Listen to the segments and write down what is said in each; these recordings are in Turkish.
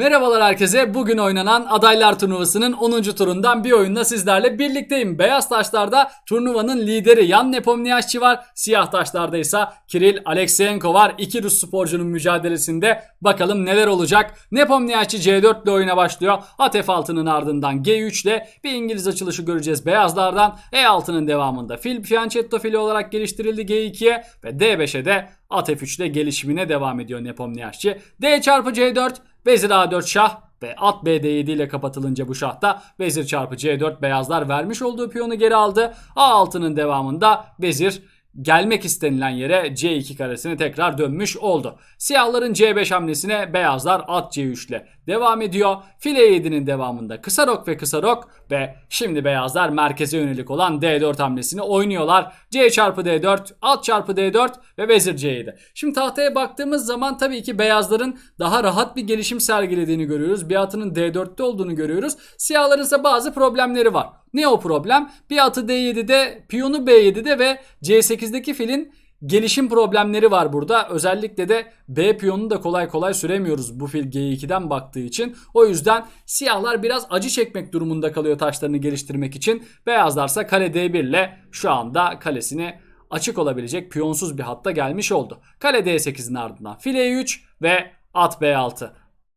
Merhabalar herkese. Bugün oynanan adaylar turnuvasının 10. turundan bir oyunla sizlerle birlikteyim. Beyaz taşlarda turnuvanın lideri Yan Nepomniachtchi var. Siyah taşlarda ise Kiril Alekseyenko var. İki Rus sporcunun mücadelesinde bakalım neler olacak. Nepomniachtchi C4 ile oyuna başlıyor. At F6'nın ardından G3 ile bir İngiliz açılışı göreceğiz beyazlardan. E6'nın devamında fil fianchetto fili olarak geliştirildi G2'ye ve D5'e de at F3 ile gelişimine devam ediyor Nepomniachtchi. D çarpı C4 Vezir A4 şah ve at BD7 ile kapatılınca bu şahta vezir çarpı C4 beyazlar vermiş olduğu piyonu geri aldı. A6'nın devamında vezir gelmek istenilen yere C2 karesine tekrar dönmüş oldu. Siyahların C5 hamlesine beyazlar at C3 ile devam ediyor. File 7'nin devamında kısa rok ve kısa rok ve şimdi beyazlar merkeze yönelik olan D4 hamlesini oynuyorlar. C çarpı D4, at çarpı D4 ve vezir C7. Şimdi tahtaya baktığımız zaman tabii ki beyazların daha rahat bir gelişim sergilediğini görüyoruz. Bir atının D4'te olduğunu görüyoruz. Siyahların ise bazı problemleri var. Ne o problem? Bir atı D7'de, piyonu B7'de ve C8'deki filin gelişim problemleri var burada. Özellikle de B piyonunu da kolay kolay süremiyoruz bu fil G2'den baktığı için. O yüzden siyahlar biraz acı çekmek durumunda kalıyor taşlarını geliştirmek için. Beyazlarsa kale D1 ile şu anda kalesini açık olabilecek piyonsuz bir hatta gelmiş oldu. Kale D8'in ardından file E3 ve at B6.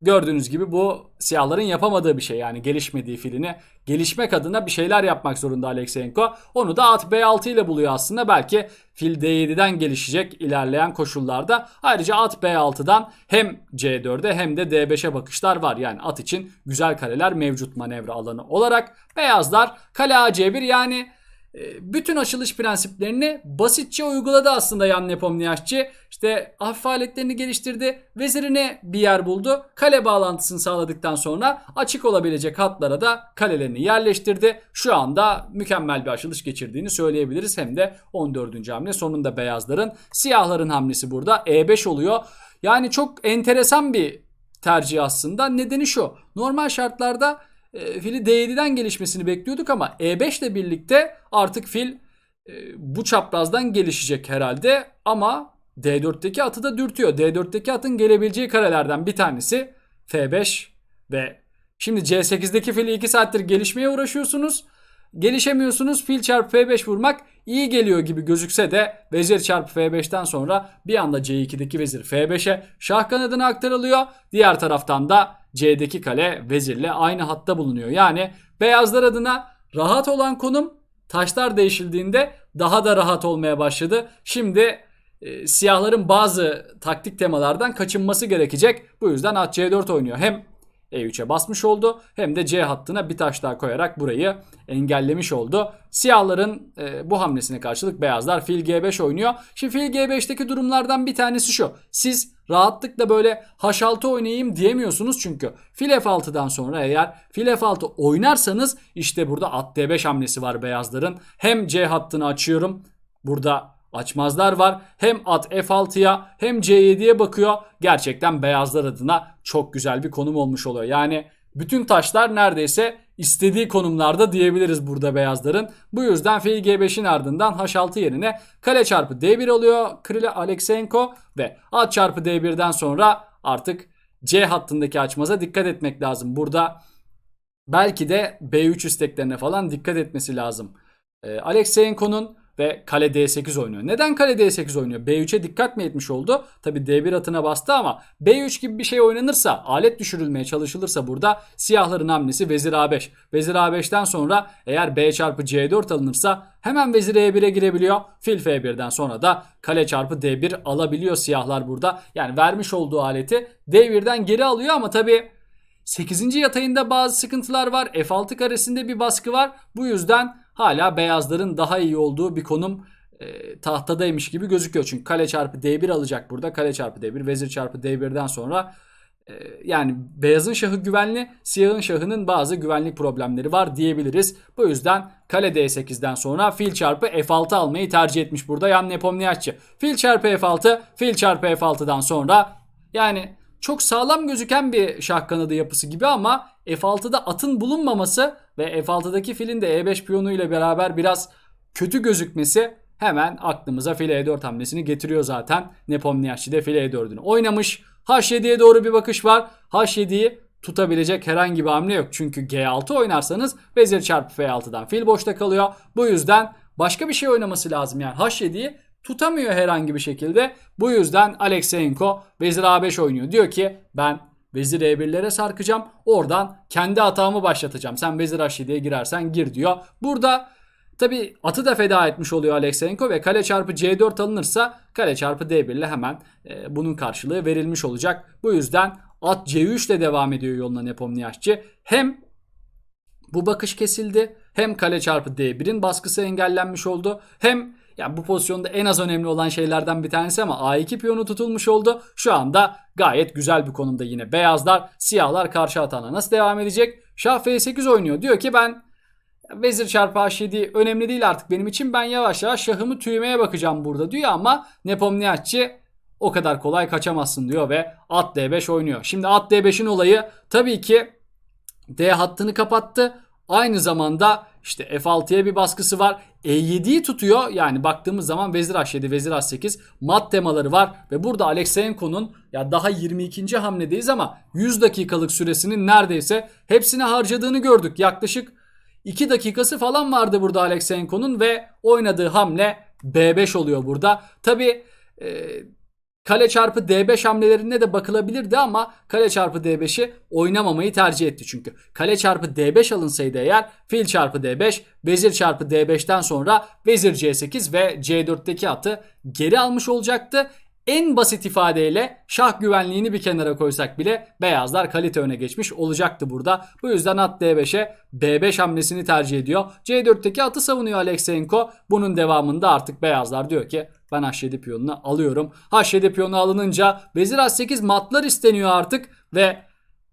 Gördüğünüz gibi bu siyahların yapamadığı bir şey yani gelişmediği filini gelişmek adına bir şeyler yapmak zorunda Alekseyenko. Onu da at B6 ile buluyor aslında belki fil D7'den gelişecek ilerleyen koşullarda. Ayrıca at B6'dan hem C4'e hem de D5'e bakışlar var. Yani at için güzel kaleler mevcut manevra alanı olarak. Beyazlar kale A C1 yani bütün açılış prensiplerini basitçe uyguladı aslında Yan Nepomniachtchi. İşte hafif aletlerini geliştirdi. Vezirine bir yer buldu. Kale bağlantısını sağladıktan sonra açık olabilecek hatlara da kalelerini yerleştirdi. Şu anda mükemmel bir açılış geçirdiğini söyleyebiliriz. Hem de 14. hamle sonunda beyazların. Siyahların hamlesi burada E5 oluyor. Yani çok enteresan bir tercih aslında. Nedeni şu. Normal şartlarda fili D7'den gelişmesini bekliyorduk ama E5 ile birlikte artık fil e, bu çaprazdan gelişecek herhalde ama D4'teki atı da dürtüyor. D4'teki atın gelebileceği karelerden bir tanesi F5 ve şimdi C8'deki fili 2 saattir gelişmeye uğraşıyorsunuz. Gelişemiyorsunuz. Fil çarpı F5 vurmak iyi geliyor gibi gözükse de vezir çarpı F5'ten sonra bir anda C2'deki vezir F5'e şah kanadına aktarılıyor. Diğer taraftan da C'deki kale vezirle aynı hatta bulunuyor. Yani beyazlar adına rahat olan konum taşlar değişildiğinde daha da rahat olmaya başladı. Şimdi e, siyahların bazı taktik temalardan kaçınması gerekecek. Bu yüzden at C4 oynuyor. Hem E3'e basmış oldu hem de C hattına bir taş daha koyarak burayı engellemiş oldu. Siyahların e, bu hamlesine karşılık beyazlar fil G5 oynuyor. Şimdi fil G5'teki durumlardan bir tanesi şu. Siz rahatlıkla böyle H6 oynayayım diyemiyorsunuz çünkü fil F6'dan sonra eğer fil F6 oynarsanız işte burada at D5 hamlesi var beyazların. Hem C hattını açıyorum. Burada açmazlar var. Hem at F6'ya hem C7'ye bakıyor. Gerçekten beyazlar adına çok güzel bir konum olmuş oluyor. Yani bütün taşlar neredeyse istediği konumlarda diyebiliriz burada beyazların. Bu yüzden fil G5'in ardından H6 yerine kale çarpı D1 alıyor Krila Alekseyenko ve at çarpı D1'den sonra artık C hattındaki açmaza dikkat etmek lazım. Burada belki de B3 isteklerine falan dikkat etmesi lazım. Ee, Alekseyenko'nun ve kale D8 oynuyor. Neden kale D8 oynuyor? B3'e dikkat mi etmiş oldu? Tabi D1 atına bastı ama B3 gibi bir şey oynanırsa, alet düşürülmeye çalışılırsa burada siyahların hamlesi vezir A5. Vezir A5'ten sonra eğer B çarpı C4 alınırsa hemen vezir E1'e girebiliyor. Fil F1'den sonra da kale çarpı D1 alabiliyor siyahlar burada. Yani vermiş olduğu aleti D1'den geri alıyor ama tabi 8. yatayında bazı sıkıntılar var. F6 karesinde bir baskı var. Bu yüzden hala beyazların daha iyi olduğu bir konum e, tahtadaymış gibi gözüküyor. Çünkü kale çarpı D1 alacak burada. Kale çarpı D1, vezir çarpı D1'den sonra e, yani beyazın şahı güvenli, siyahın şahının bazı güvenlik problemleri var diyebiliriz. Bu yüzden kale D8'den sonra fil çarpı F6 almayı tercih etmiş burada Yan Nepomniachtchi. Fil çarpı F6, fil çarpı F6'dan sonra yani çok sağlam gözüken bir şah kanadı yapısı gibi ama F6'da atın bulunmaması ve F6'daki filin de E5 piyonu ile beraber biraz kötü gözükmesi hemen aklımıza file E4 hamlesini getiriyor zaten. Nepomniachtchi de file E4'ünü oynamış. H7'ye doğru bir bakış var. H7'yi tutabilecek herhangi bir hamle yok. Çünkü G6 oynarsanız vezir çarpı F6'dan fil boşta kalıyor. Bu yüzden başka bir şey oynaması lazım. Yani H7'yi tutamıyor herhangi bir şekilde. Bu yüzden Alexeyenko vezir A5 oynuyor. Diyor ki ben vezir E1'lere sarkacağım. Oradan kendi hatamı başlatacağım. Sen vezir H7'ye girersen gir diyor. Burada Tabi atı da feda etmiş oluyor Alexeyenko ve kale çarpı C4 alınırsa kale çarpı D1 ile hemen e, bunun karşılığı verilmiş olacak. Bu yüzden at C3 ile devam ediyor yoluna Nepomniachtçı. Hem bu bakış kesildi hem kale çarpı D1'in baskısı engellenmiş oldu. Hem yani bu pozisyonda en az önemli olan şeylerden bir tanesi ama A2 piyonu tutulmuş oldu. Şu anda gayet güzel bir konumda yine beyazlar. Siyahlar karşı atağına nasıl devam edecek? Şah F8 oynuyor. Diyor ki ben Vezir çarpı H7 önemli değil artık benim için. Ben yavaş yavaş şahımı tüymeye bakacağım burada diyor ama Nepomniachtçı o kadar kolay kaçamazsın diyor ve at D5 oynuyor. Şimdi at D5'in olayı tabii ki D hattını kapattı. Aynı zamanda işte F6'ya bir baskısı var. E7'yi tutuyor. Yani baktığımız zaman vezir H7, vezir H8 mat temaları var. Ve burada Alexeyenko'nun ya daha 22. hamledeyiz ama 100 dakikalık süresinin neredeyse hepsini harcadığını gördük. Yaklaşık 2 dakikası falan vardı burada Alexeyenko'nun ve oynadığı hamle B5 oluyor burada. Tabi e, kale çarpı D5 hamlelerine de bakılabilirdi ama kale çarpı D5'i oynamamayı tercih etti çünkü. Kale çarpı D5 alınsaydı eğer fil çarpı D5, vezir çarpı D5'ten sonra vezir C8 ve C4'teki atı geri almış olacaktı. En basit ifadeyle şah güvenliğini bir kenara koysak bile beyazlar kalite öne geçmiş olacaktı burada. Bu yüzden at D5'e B5 hamlesini tercih ediyor. C4'teki atı savunuyor Alexeyenko. Bunun devamında artık beyazlar diyor ki ben H7 piyonunu alıyorum. H7 piyonu alınınca vezir H8 matlar isteniyor artık ve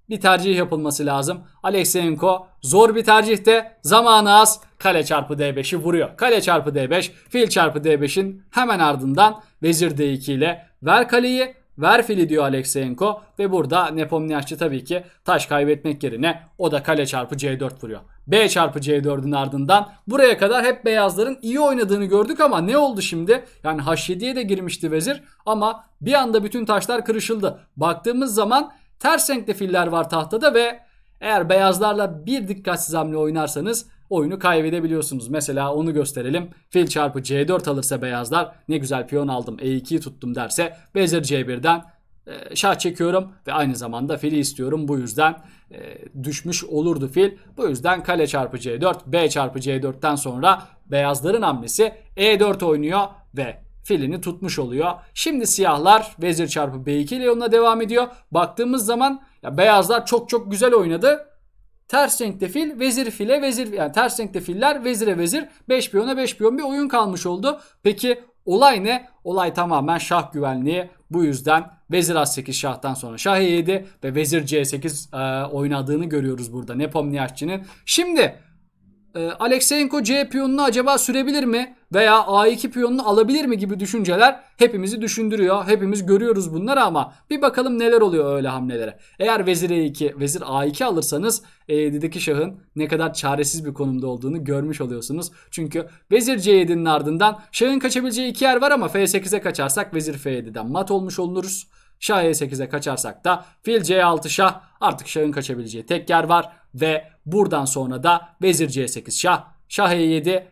bir tercih yapılması lazım. Alexeyenko zor bir tercihte zamanı az kale çarpı D5'i vuruyor. Kale çarpı D5 fil çarpı D5'in hemen ardından vezir D2 ile ver kaleyi ver fili diyor Alexeyenko ve burada Nepomniachtçı tabii ki taş kaybetmek yerine o da kale çarpı C4 vuruyor. B çarpı C4'ün ardından buraya kadar hep beyazların iyi oynadığını gördük ama ne oldu şimdi? Yani H7'ye de girmişti vezir ama bir anda bütün taşlar kırışıldı. Baktığımız zaman ters renkli filler var tahtada ve eğer beyazlarla bir dikkatsiz hamle oynarsanız oyunu kaybedebiliyorsunuz. Mesela onu gösterelim. Fil çarpı C4 alırsa beyazlar ne güzel piyon aldım E2'yi tuttum derse vezir C1'den e, şah çekiyorum ve aynı zamanda fili istiyorum. Bu yüzden e, düşmüş olurdu fil. Bu yüzden kale çarpı C4, B çarpı C4'ten sonra beyazların hamlesi E4 oynuyor ve filini tutmuş oluyor. Şimdi siyahlar vezir çarpı B2 ile yoluna devam ediyor. Baktığımız zaman ya beyazlar çok çok güzel oynadı. Ters renkte fil, vezir file, vezir yani ters renkte filler, vezire vezir, 5 piyona 5 piyon bir oyun kalmış oldu. Peki olay ne? Olay tamamen şah güvenliği. Bu yüzden vezir A8 şahtan sonra şah E7 ve vezir C8 e, oynadığını görüyoruz burada Nepomniachtçı'nın. Şimdi e, Alexeyenko C piyonunu acaba sürebilir mi? Veya A2 piyonunu alabilir mi gibi düşünceler hepimizi düşündürüyor. Hepimiz görüyoruz bunları ama bir bakalım neler oluyor öyle hamlelere. Eğer vezir E2, vezir A2 alırsanız E7'deki şahın ne kadar çaresiz bir konumda olduğunu görmüş oluyorsunuz. Çünkü vezir C7'nin ardından şahın kaçabileceği iki yer var ama F8'e kaçarsak vezir F7'den mat olmuş oluruz. Şah E8'e kaçarsak da fil C6 şah artık şahın kaçabileceği tek yer var ve buradan sonra da vezir C8 şah, şah E7,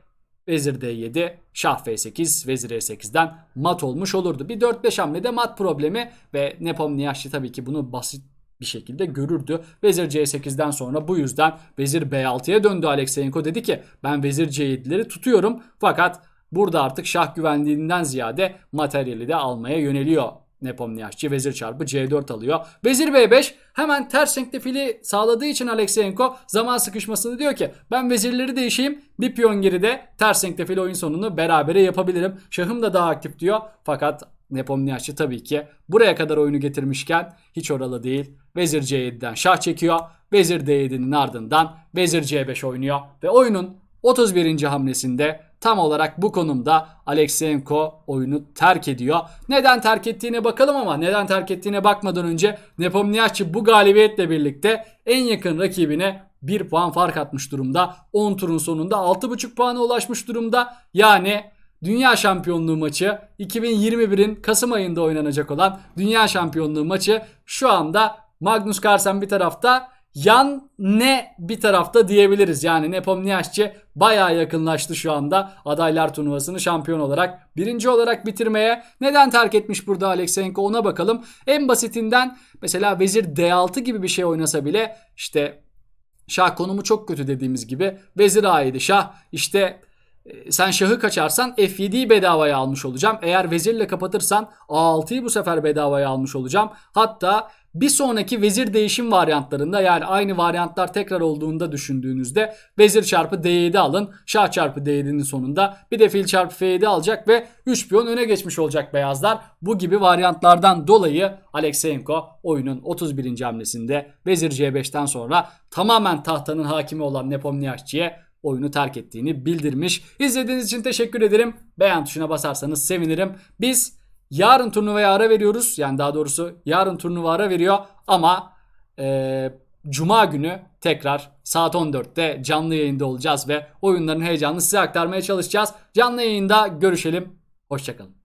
vezir D7, şah F8, vezir E8'den mat olmuş olurdu. Bir 4-5 hamlede mat problemi ve Nepomniachtçı tabii ki bunu basit bir şekilde görürdü. Vezir C8'den sonra bu yüzden vezir B6'ya döndü Alexeyenko dedi ki ben vezir C7'leri tutuyorum fakat burada artık şah güvenliğinden ziyade materyali de almaya yöneliyor Nepomniachtçı vezir çarpı C4 alıyor. Vezir B5 hemen ters renkte fili sağladığı için Alexeyenko zaman sıkışmasını diyor ki ben vezirleri değişeyim bir piyon geride ters renkte fil oyun sonunu berabere yapabilirim. Şahım da daha aktif diyor fakat Nepomniachtçı tabii ki buraya kadar oyunu getirmişken hiç oralı değil. Vezir C7'den şah çekiyor. Vezir D7'nin ardından vezir C5 oynuyor ve oyunun 31. hamlesinde tam olarak bu konumda Alexeyenko oyunu terk ediyor. Neden terk ettiğine bakalım ama neden terk ettiğine bakmadan önce Nepomniachtçı bu galibiyetle birlikte en yakın rakibine 1 puan fark atmış durumda. 10 turun sonunda 6.5 puana ulaşmış durumda. Yani Dünya Şampiyonluğu maçı 2021'in Kasım ayında oynanacak olan Dünya Şampiyonluğu maçı şu anda Magnus Carlsen bir tarafta. Yan ne bir tarafta diyebiliriz. Yani Nepomniachtchi bayağı yakınlaştı şu anda adaylar turnuvasını şampiyon olarak birinci olarak bitirmeye. Neden terk etmiş burada Alekseyenko ona bakalım. En basitinden mesela vezir D6 gibi bir şey oynasa bile işte şah konumu çok kötü dediğimiz gibi vezir A7 şah işte e, sen şahı kaçarsan F7'yi bedavaya almış olacağım. Eğer vezirle kapatırsan A6'yı bu sefer bedavaya almış olacağım. Hatta bir sonraki vezir değişim varyantlarında yani aynı varyantlar tekrar olduğunda düşündüğünüzde vezir çarpı D7 alın. Şah çarpı D7'nin sonunda bir de fil çarpı F7 alacak ve 3 piyon öne geçmiş olacak beyazlar. Bu gibi varyantlardan dolayı Alekseyenko oyunun 31. hamlesinde vezir C5'ten sonra tamamen tahtanın hakimi olan Nepomniachtchi'ye oyunu terk ettiğini bildirmiş. İzlediğiniz için teşekkür ederim. Beğen tuşuna basarsanız sevinirim. Biz yarın turnuvaya ara veriyoruz. Yani daha doğrusu yarın turnuva ara veriyor ama eee, Cuma günü tekrar saat 14'te canlı yayında olacağız ve oyunların heyecanını size aktarmaya çalışacağız. Canlı yayında görüşelim. Hoşçakalın.